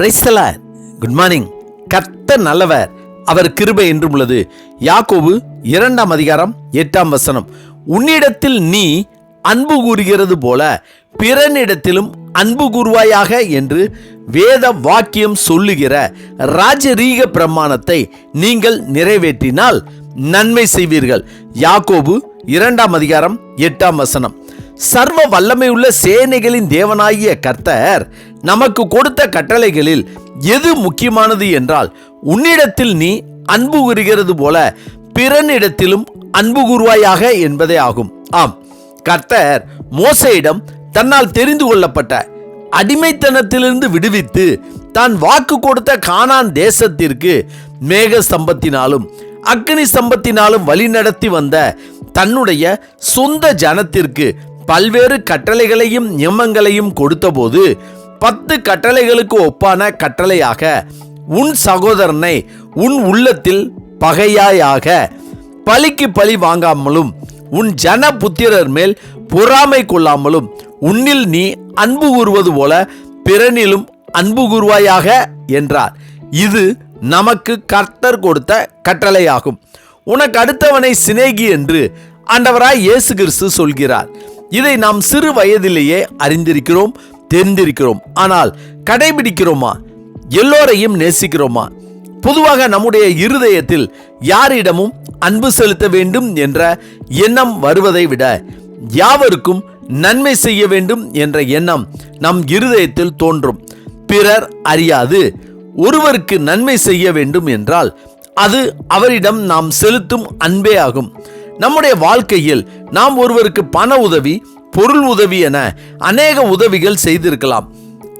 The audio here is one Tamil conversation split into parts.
பிரைஸ்தலார் குட் மார்னிங் கர்த்த நல்லவர். அவர் கிருபை என்றும் உள்ளது. யாக்கோபு இரண்டாம் அதிகாரம் எட்டாம் வசனம். உன்னிடத்தில் நீ அன்பு கூறுகிறது போல பிறனிடத்திலும் அன்பு கூறுவாயாக என்று வேத வாக்கியம் சொல்லுகிற ராஜரீக பிரமாணத்தை நீங்கள் நிறைவேற்றினால் நன்மை செய்வீர்கள். யாக்கோபு இரண்டாம் அதிகாரம் எட்டாம் வசனம். சர்வ வல்லமையுள்ள சேனைகளின் தேவனாகிய கர்த்தர் நமக்கு கொடுத்த கட்டளைகளில் எது முக்கியமானது என்றால் உன்னிடத்தில் நீ அன்பு கூறுகிறது போல பிறனிடத்திலும் அன்பு கூறுவாயாக என்பதே ஆகும். ஆம். கர்த்தர் மோசையிடம் தன்னால் தெரிந்து கொள்ளப்பட்ட அடிமைத்தனத்திலிருந்து விடுவித்து தான் வாக்கு கொடுத்த கானான் தேசத்திற்கு மேக ஸ்தம்பத்தினாலும் அக்னி ஸ்தம்பத்தினாலும் வழிநடத்தி வந்த தன்னுடைய சொந்த ஜனத்திற்கு பல்வேறு கட்டளைகளையும் நியமங்களையும் கொடுத்தபோது பத்து கட்டளைகளுக்கு ஒப்பான கட்டளையாக உன் சகோதரனை உன் உள்ளத்தில் பகையாயாக பழிக்கு பழி வாங்காமலும் உன் ஜன புத்திரர் மேல் பொறாமை கொள்ளாமலும் உன்னில் நீ அன்பு கூறுவது போல பிறனிலும் அன்பு கூறுவாயாக என்றார். இது நமக்கு கர்த்தர் கொடுத்த கட்டளையாகும். உனக்கு அடுத்தவனை சிநேகி என்று ஆண்டவராய் இயேசு கிறிஸ்து சொல்கிறார். இதை நாம் சிறு வயதிலேயே அறிந்திருக்கிறோம். தெரிந்திருக்கிறோம். ஆனால் கடைபிடிக்கிறோமா? எல்லோரையும் நேசிக்கிறோமா? பொதுவாக நம்முடைய இருதயத்தில் யாரிடமும் அன்பு செலுத்த வேண்டும் என்ற எண்ணம் வருவதை விட யாவருக்கும் நன்மை செய்ய வேண்டும் என்ற எண்ணம் நம் இருதயத்தில் தோன்றும். பிறர் அறியாது ஒருவருக்கு நன்மை செய்ய வேண்டும் என்றால் அது அவரிடம் நாம் செலுத்தும் அன்பே ஆகும். நம்முடைய வாழ்க்கையில் நாம் ஒருவருக்கு பண உதவி பொருள் உதவி என அநேக உதவிகள் செய்திருக்கலாம்.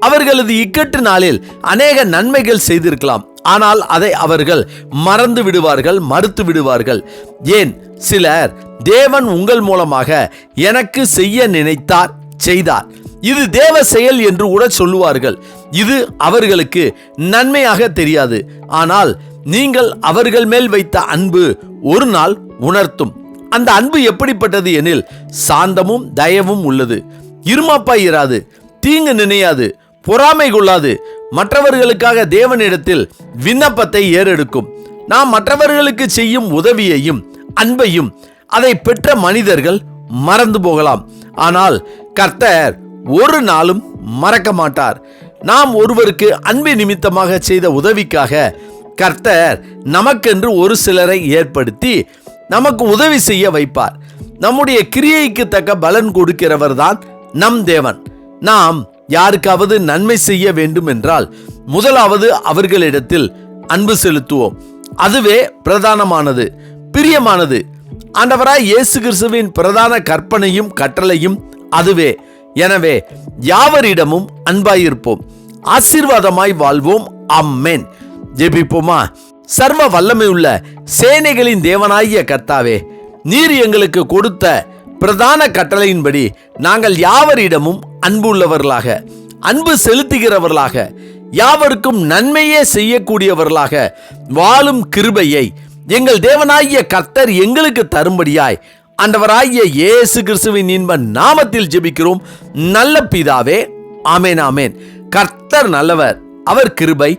அவர்களது இக்கட்டு நாளில் அநேக நன்மைகள் செய்திருக்கலாம். ஆனால் அதை அவர்கள் மறந்து விடுவார்கள் மறுத்து விடுவார்கள். ஏன்? சிலர் தேவன் உங்கள் மூலமாக எனக்கு செய்ய நினைத்தார் செய்தார். இது தேவ செயல் என்று கூட சொல்லுவார்கள். இது அவர்களுக்கு நன்மையாக தெரியாது. ஆனால் நீங்கள் அவர்கள் மேல் வைத்த அன்பு ஒரு நாள் உணர்த்தும். அந்த அன்பு எப்படிப்பட்டது எனில் சாந்தமும் தயவும் உள்ளது. இருமாப்பாய் இராது தீங்கு நினையாது பொறாமை கொள்ளாது. மற்றவர்களுக்காக தேவனிடத்தில் விண்ணப்பத்தை ஏறெடுக்கும். நாம் மற்றவர்களுக்கு செய்யும் உதவியையும் அன்பையும் அதை பெற்ற மனிதர்கள் மறந்து போகலாம். ஆனால் கர்த்தர் ஒரு நாளும் மறக்க மாட்டார். நாம் ஒருவருக்கு அன்பு நிமித்தமாக செய்த உதவிக்காக கர்த்தர் நமக்கென்று ஒரு சிலரை ஏற்படுத்தி நமக்கு உதவி செய்ய வைப்பார். நம்முடைய கிரியைக்கு தக்க பலன் கொடுக்கிறவர் தான் நம் தேவன். நாம் யாருக்காவது நன்மை செய்ய வேண்டும் என்றால் முதலாவது அவர்களிடத்தில் அன்பு செலுத்துவோம். அதுவே பிரதானமானது பிரியமானது. ஆண்டவராய் இயேசு கிறிஸ்துவின் பிரதான கற்பனையும் கட்டளையும் அதுவே. எனவே யாவரிடமும் அன்பாயிருப்போம். ஆசீர்வாதமாய் வாழ்வோம். அம்மேன் ஜெபிப்போமா? சர்வ வல்லமையுள்ள சேனைகளின் தேவனாகிய கர்த்தாவே நீர் எங்களுக்கு கொடுத்த பிரதான கட்டளையின்படி நாங்கள் யாவரிடமும் அன்பு உள்ளவர்களாக அன்பு செலுத்துகிறவர்களாக யாவருக்கும் நன்மையே செய்யக்கூடியவர்களாக வாழும் கிருபையை எங்கள் தேவனாகிய கர்த்தர் எங்களுக்கு தரும்படியாய் ஆண்டவராகிய இயேசு கிறிஸ்துவின் இன்ப நாமத்தில் ஜெபிக்கிறோம். நல்ல பிதாவே ஆமேன் ஆமேன். கர்த்தர் நல்லவர் அவர் கிருபை